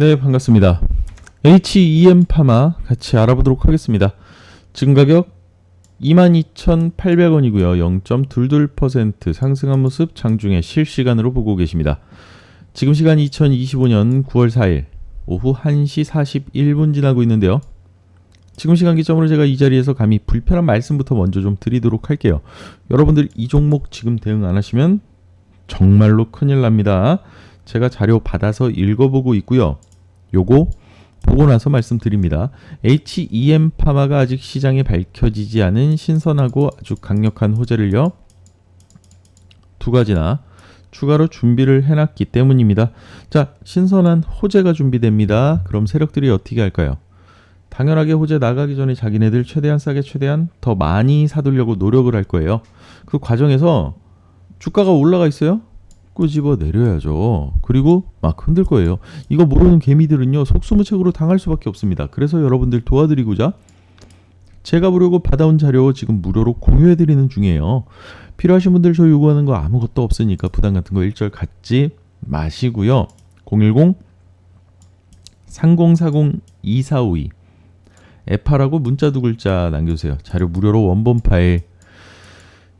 네, 반갑습니다. HEM 파마 같이 알아보도록 하겠습니다. 지금 가격 22,800원이고요. 0.22% 상승한 모습 장중에 실시간으로 보고 계십니다. 지금 시간 2025년 9월 4일 오후 1시 41분 지나고 있는데요. 지금 시간 기점으로 제가 이 자리에서 감히 불편한 말씀부터 먼저 좀 드리도록 할게요. 여러분들 이 종목 지금 대응 안 하시면 정말로 큰일 납니다. 제가 자료 받아서 읽어보고 있고요. 요거 보고 나서 말씀드립니다. HEM 파마가 아직 시장에 밝혀지지 않은 신선하고 아주 강력한 호재를요. 두 가지나 추가로 준비를 해놨기 때문입니다. 자, 신선한 호재가 준비됩니다. 그럼 세력들이 어떻게 할까요? 당연하게 호재 나가기 전에 자기네들 최대한 싸게 최대한 더 많이 사두려고 노력을 할 거예요. 그 과정에서 주가가 올라가 있어요? 끄집어 내려야죠. 그리고 막 흔들 거예요. 이거 모르는 개미들은요, 속수무책으로 당할 수밖에 없습니다. 그래서 여러분들 도와드리고자 제가 보려고 받아온 자료 지금 무료로 공유해드리는 중이에요. 필요하신 분들 저 요구하는 거 아무것도 없으니까 부담 같은 거 일절 갖지 마시고요. 010 3040 2452 에파라고 문자 두 글자 남겨주세요. 자료 무료로 원본 파일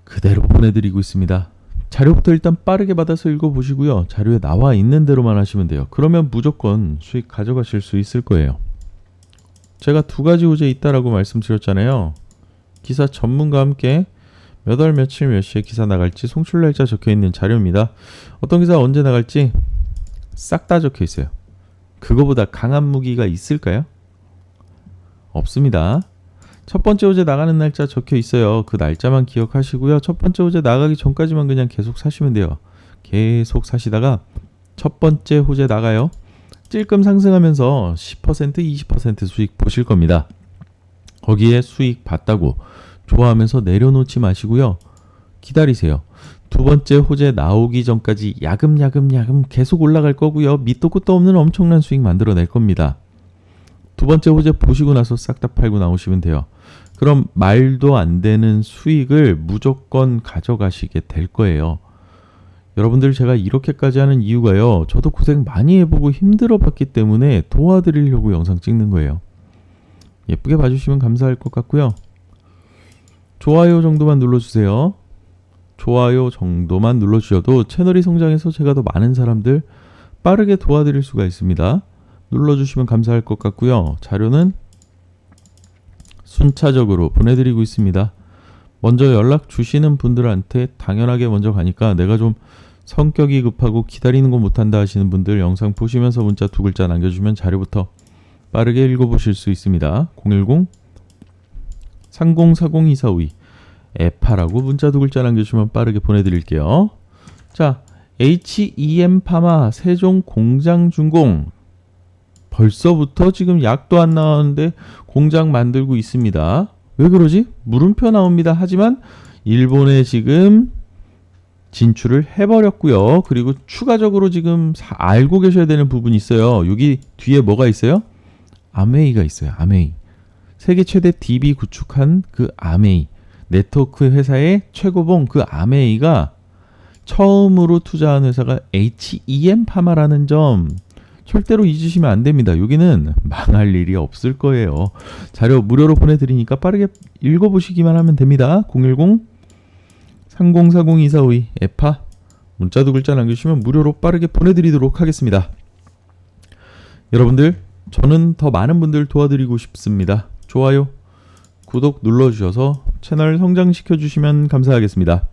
그대로 보내드리고 있습니다. 자료부터 일단 빠르게 받아서 읽어보시고요. 자료에 나와 있는 대로만 하시면 돼요. 그러면 무조건 수익 가져가실 수 있을 거예요. 제가 두 가지 호재 있다라고 말씀드렸잖아요. 기사 전문가와 함께 몇 월 며칠 몇 시에 기사 나갈지 송출 날짜 적혀 있는 자료입니다. 어떤 기사 언제 나갈지 싹 다 적혀 있어요. 그거보다 강한 무기가 있을까요? 없습니다. 첫 번째 호재 나가는 날짜 적혀 있어요. 그 날짜만 기억하시고요. 첫 번째 호재 나가기 전까지만 그냥 계속 사시면 돼요. 계속 사시다가 첫 번째 호재 나가요. 찔끔 상승하면서 10% 20% 수익 보실 겁니다. 거기에 수익 봤다고 좋아하면서 내려놓지 마시고요. 기다리세요. 두 번째 호재 나오기 전까지 야금야금야금 계속 올라갈 거고요. 밑도 끝도 없는 엄청난 수익 만들어낼 겁니다. 두 번째 호재 보시고 나서 싹 다 팔고 나오시면 돼요. 그럼 말도 안 되는 수익을 무조건 가져가시게 될 거예요. 여러분들 제가 이렇게까지 하는 이유가요. 저도 고생 많이 해보고 힘들어 봤기 때문에 도와드리려고 영상 찍는 거예요. 예쁘게 봐주시면 감사할 것 같고요. 좋아요 정도만 눌러주세요. 좋아요 정도만 눌러주셔도 채널이 성장해서 제가 더 많은 사람들 빠르게 도와드릴 수가 있습니다. 눌러주시면 감사할 것 같고요. 자료는 순차적으로 보내드리고 있습니다. 먼저 연락 주시는 분들한테 당연하게 먼저 가니까 내가 좀 성격이 급하고 기다리는 거 못한다 하시는 분들 영상 보시면서 문자 두 글자 남겨주면 자료부터 빠르게 읽어보실 수 있습니다. 010 30402452 에파라고 문자 두 글자 남겨주시면 빠르게 보내드릴게요. 자, HEM 파마 세종 공장 준공 벌써부터 지금 약도 안 나왔는데 공장 만들고 있습니다. 왜 그러지? 물음표 나옵니다. 하지만 일본에 지금 진출을 해버렸고요. 그리고 추가적으로 지금 사- 알고 계셔야 되는 부분이 있어요. 여기 뒤에 뭐가 있어요? 아메이가 있어요. 아메이. 세계 최대 DB 구축한 그 아메이. 네트워크 회사의 최고봉 그 아메이가 처음으로 투자한 회사가 HEM 파마라는 점 절대로 잊으시면 안 됩니다. 여기는 망할 일이 없을 거예요. 자료 무료로 보내드리니까 빠르게 읽어보시기만 하면 됩니다. 010 30402452 에파 문자 두 글자 남겨주시면 무료로 빠르게 보내드리도록 하겠습니다. 여러분들 저는 더 많은 분들 도와드리고 싶습니다. 좋아요, 구독 눌러주셔서 채널 성장시켜 주시면 감사하겠습니다.